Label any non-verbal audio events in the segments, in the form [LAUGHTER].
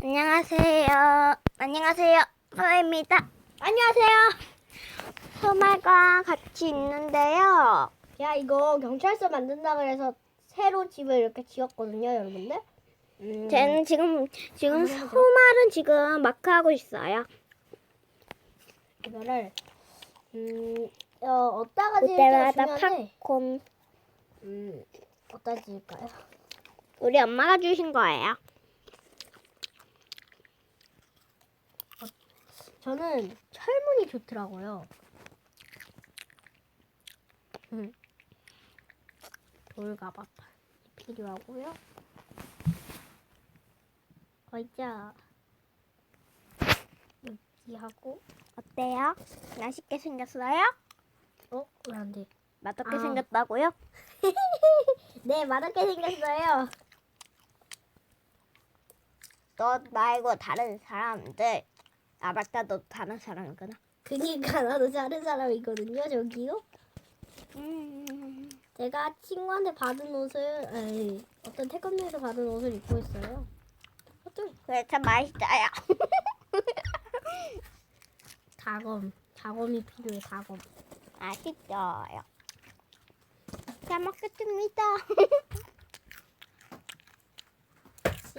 안녕하세요. 안녕하세요. 소입니다. 안녕하세요. 소말과 같이 있는데요. 야 이거 경찰서 만든다 그래서 새로 집을 이렇게 지었거든요 여러분들 음, 쟤는 지금 지금. 소말은 지금 마크 하고 있어요. 이거를 음, 어, 어디다가 지을까 팝콘 음, 어디다 지을까요? 우리 엄마가 주신 거예요. 저는 철문이 좋더라고요 음. 돌가방 필요하고요 의자 여기 하고 어때요? 맛있게 생겼어요? 어? 왜 안 돼? 맛없게 아. 생겼다고요? [LAUGHS] 네 맛없게 생겼어요 너 말고 다른 사람들. 아 맞다, 너 다른 사람이구나. 그니까 나도 다른 사람이거든요 저기요 음, 제가 친구한테 받은 옷을 에이, 어떤 태권도에서 받은 옷을 입고 있어요 어떤 그래 참 맛있어요. [LAUGHS] 다검 다검이 필요해 다검 맛있어요. 잘 먹겠습니다.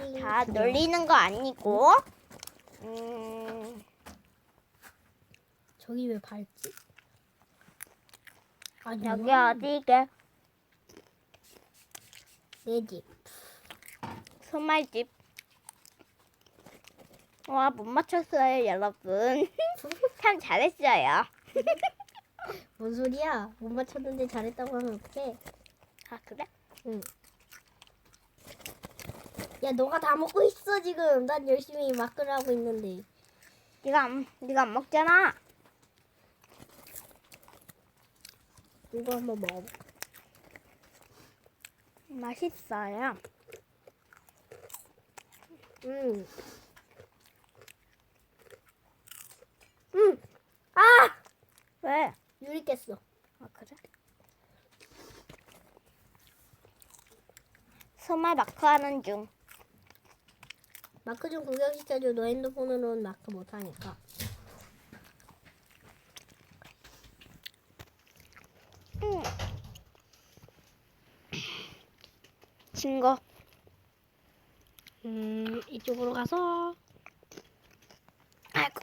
[LAUGHS] 다 놀리는 거 아니고. 음, 저기 왜 밟지? 아니 여기 어디게? 내 집 소말집. 와, 못 맞췄어요, 여러분. [LAUGHS] 참 잘했어요. [LAUGHS] 뭔 소리야 못 맞췄는데 잘했다고 하면 어떡해 아, 그래? 야 너가 다 먹고 있어 지금 난 열심히 마크를 하고 있는데 네가 안, 네가 안 먹잖아. 이거 한번 먹어봐 맛있어요. 음 음. 아! 왜? 유리 깼어 아, 그래? 소말 마크 하는 중. 마크 좀 구경시켜줘 너 핸드폰으로는 마크 못하니까 응. 친구. 음 이쪽으로 가서 아이고.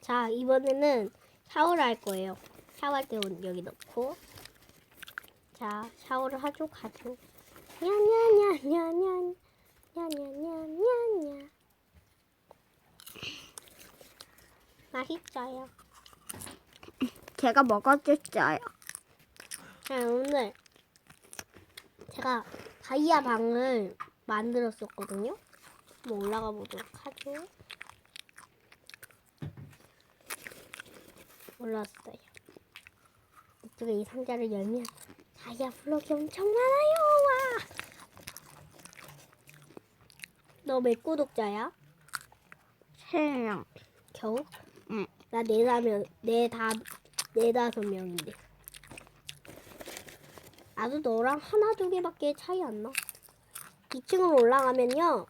자 이번에는 샤워를 할 거예요 샤워할 때옷 여기 넣고 자 샤워를 하죠 가죠 냐냐냐냐냐 냐냐냐냐냐 맛있어요 제가 먹어줬어요. 자 오늘 제가 다이아 방을 만들었었거든요 한번 올라가 보도록 하죠 올라왔어요 이쪽에 이 상자를 열면 다이아 블록이 엄청 많아요 와. 너 몇 구독자야? 세 명. 겨우? 응. 나 네다명 네다 네다섯 명인데. 나도 너랑 하나 두 개밖에 차이 안 나. 2층으로 올라가면요.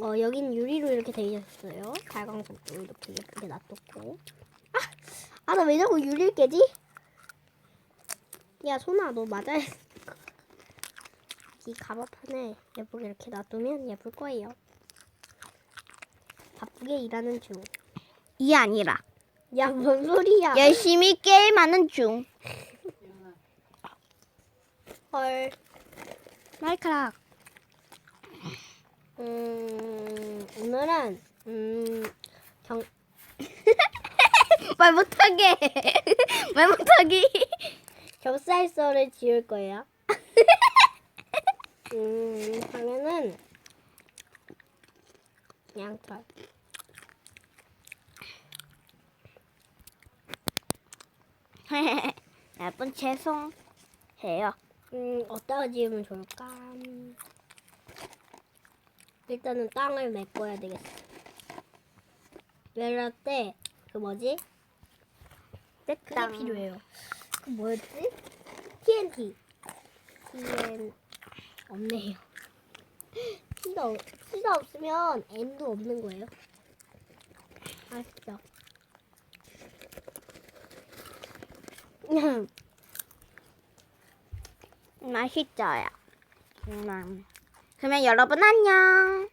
어 여긴 유리로 이렇게 돼 있었어요. 발광석도 이렇게 예쁘게 놔뒀고. 아, 아 나 왜 자꾸 유리를 깨지? 야 소나 너 맞아야 돼. 이 가마판에 예쁘게 이렇게 놔두면 예쁠 거예요. 바쁘게 일하는 중. 이 아니라 야, 뭔 소리야? 열심히 게임하는 중. 헐. 마이크락. 음, 오늘은, 음, 경, [LAUGHS] 말 못하게. [LAUGHS] 말 못하게. 겹살서를 지을 거예요. 음, 방에는 양털. [LAUGHS] 여러분 죄송해요. 음, 어디다가 지으면 좋을까? 음, 일단은 땅을 메꿔야 되겠어. 멜라 때, 그 뭐지? 그게 됐다. 필요해요. 그 뭐였지? TNT. TN 없네요. 없- 피가 없으면 N도 없는 거예요. 아시죠? [LAUGHS] 맛있어요. 음. 그러면 여러분 안녕.